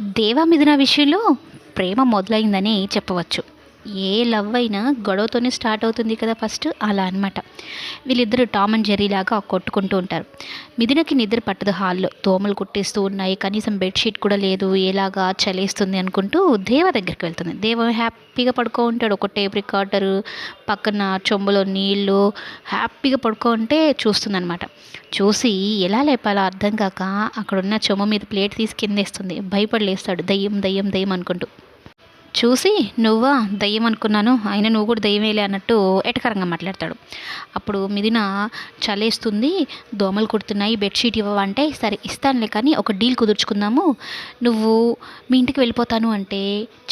దేవా విషయంలో ప్రేమ మొదలైందని చెప్పవచ్చు. ఏ లవ్ అయినా గొడవతోనే స్టార్ట్ అవుతుంది కదా ఫస్ట్? అలా అనమాట వీళ్ళిద్దరూ టామ్ అండ్ జెర్రీ లాగా కొట్టుకుంటూ ఉంటారు. మిథునకి నిద్ర పట్టదు హాల్లో. దోమలు కుట్టేస్తూ ఉన్నాయి. కనీసం బెడ్షీట్ కూడా లేదు. ఎలాగా చలేస్తుంది అనుకుంటూ దేవ దగ్గరికి వెళ్తుంది. దేవ హ్యాపీగా పడుకో ఉంటాడు. ఒక టేప్ రికార్డరు పక్కన చెంబులో నీళ్ళు హ్యాపీగా పడుకో ఉంటే చూస్తుందన్నమాట. చూసి ఎలా లేపాలో అర్థం కాక అక్కడున్న చెమ్మ మీద ప్లేట్ తీసి కిందేస్తుంది. భయపడలేస్తాడు. దయ్యం దయ్యం దయ్యం అనుకుంటూ. చూసి నువ్వా దయ్యం అనుకున్నాను అయినా నువ్వు కూడా దయ్యమేలే అన్నట్టు ఎటకరంగా మాట్లాడతాడు. అప్పుడు మిదిన చలేస్తుంది దోమలు కుడుతున్నాయి బెడ్షీట్ ఇవ్వవంటే సరే ఇస్తానులే కానీ ఒక డీల్ కుదుర్చుకుందాము. నువ్వు మీ ఇంటికి వెళ్ళిపోతాను అంటే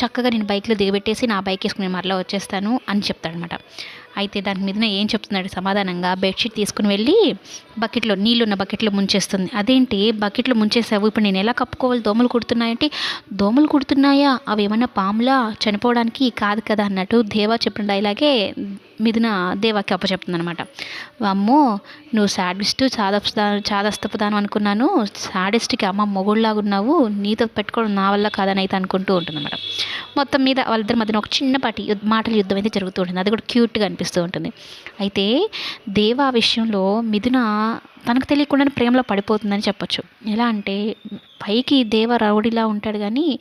చక్కగా నేను బైక్లో దిగబెట్టేసి నా బైక్ వేసుకుని మరలా వచ్చేస్తాను అని చెప్తాడనమాట. అయితే దాని మీదన ఏం చెప్తున్నాడు సమాధానంగా? బెడ్షీట్ తీసుకుని వెళ్ళి బకెట్లో నీళ్ళున్న బకెట్లో ముంచేస్తుంది. అదేంటి? బకెట్లో ముంచేసావు? ఇప్పుడు నేను ఎలా కప్పుకోవాలి? దోమలు కుడుతున్నాయంటే దోమలు కుడుతున్నాయా? అవి ఏమైనా పాములా? చనిపోవడానికి కాదు కదా అన్నట్టు దేవా చెప్పిన డైలాగే మిథున దేవాకి అప్పచెప్తుంది అనమాట అమ్మో నువ్వు సాడిస్ట్ చాదస్తా చాదస్తపుదాను అనుకున్నాను. సాడిస్ట్కి అమ్మ మొగుళ్ళలాగా ఉన్నావు నీతో పెట్టుకోవడం నా వల్ల కాదని అయితే అనుకుంటూ ఉంటుందన్నమాట. మొత్తం మీద వాళ్ళిద్దరి మధ్యన ఒక చిన్నపాటి యుద్ధ మాటల యుద్ధం అయితే జరుగుతూ ఉంటుంది. అది కూడా క్యూట్గా అనిపిస్తూ ఉంటుంది. అయితే దేవా విషయంలో మిథున తనకు తెలియకుండానే ప్రేమలో పడిపోతుందని చెప్పొచ్చు. ఎలా అంటే పైకి దేవ రౌడిలా ఉంటాడు కానీ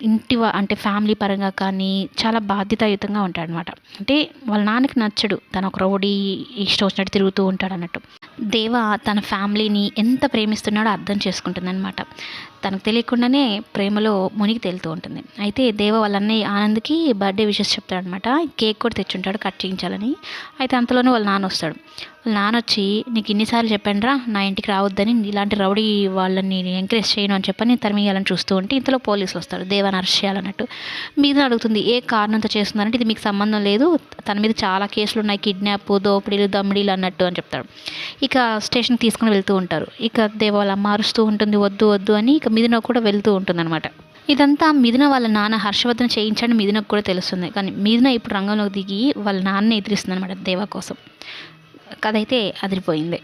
ఇంటి అంటే ఫ్యామిలీ పరంగా కానీ చాలా బాధ్యతాయుతంగా ఉంటాడు అనమాట అంటే వాళ్ళ నాన్నకి నచ్చడు. తను ఒక రౌడీ ఇష్టం వచ్చినట్టు తిరుగుతూ ఉంటాడు అన్నట్టు దేవ తన ఫ్యామిలీని ఎంత ప్రేమిస్తున్నాడో అర్థం చేసుకుంటుంది అనమాట తనకు తెలియకుండానే ప్రేమలో మునిగి తేలుతూ ఉంటుంది. అయితే దేవ వాళ్ళ అన్నయ్య ఆనంద్కి బర్త్డే విషెస్ చెప్తాడనమాట కేక్ కూడా తెచ్చుంటాడు కట్ చేయించాలని. అయితే అంతలోనే వాళ్ళ నాన్న వస్తాడు. వాళ్ళ నాన్న వచ్చి నీకు ఇన్నిసార్లు చెప్పానురా నా ఇంటికి రావద్దని ఇలాంటి రౌడీ వాళ్ళని ఎంకరేజ్ చేయను అని చెప్పని తరిమేయాలని చూస్తూ ఉంటే ఇంతలో పోలీసులు వస్తారు. దేవాన్ని అరెస్ట్ చేయాలన్నట్టు మీద అడుగుతుంది ఏ కారణంతో చేస్తున్నారంటే ఇది మీకు సంబంధం లేదు. తన మీద చాలా కేసులు ఉన్నాయి కిడ్నాప్ దోపిడీలు దమ్మిడీలు అన్నట్టు అని చెప్తాడు. ఇక స్టేషన్కి తీసుకుని వెళ్తూ ఉంటారు. ఇక దేవ వాళ్ళ అమ్మ అరుస్తూ ఉంటుంది వద్దు వద్దు అని ఇక మిథున కూడా వెళ్తూ ఉంటుందన్నమాట. ఇదంతా మిథున వాళ్ళ నాన్న హర్షవర్ధన్ చేయించని మిథునకు కూడా తెలుస్తుంది. కానీ మిథున ఇప్పుడు రంగంలోకి దిగి వాళ్ళ నాన్న ఎదిరిస్తుంది అనమాట దేవా కోసం. కథ అయితే అదిరిపోయింది.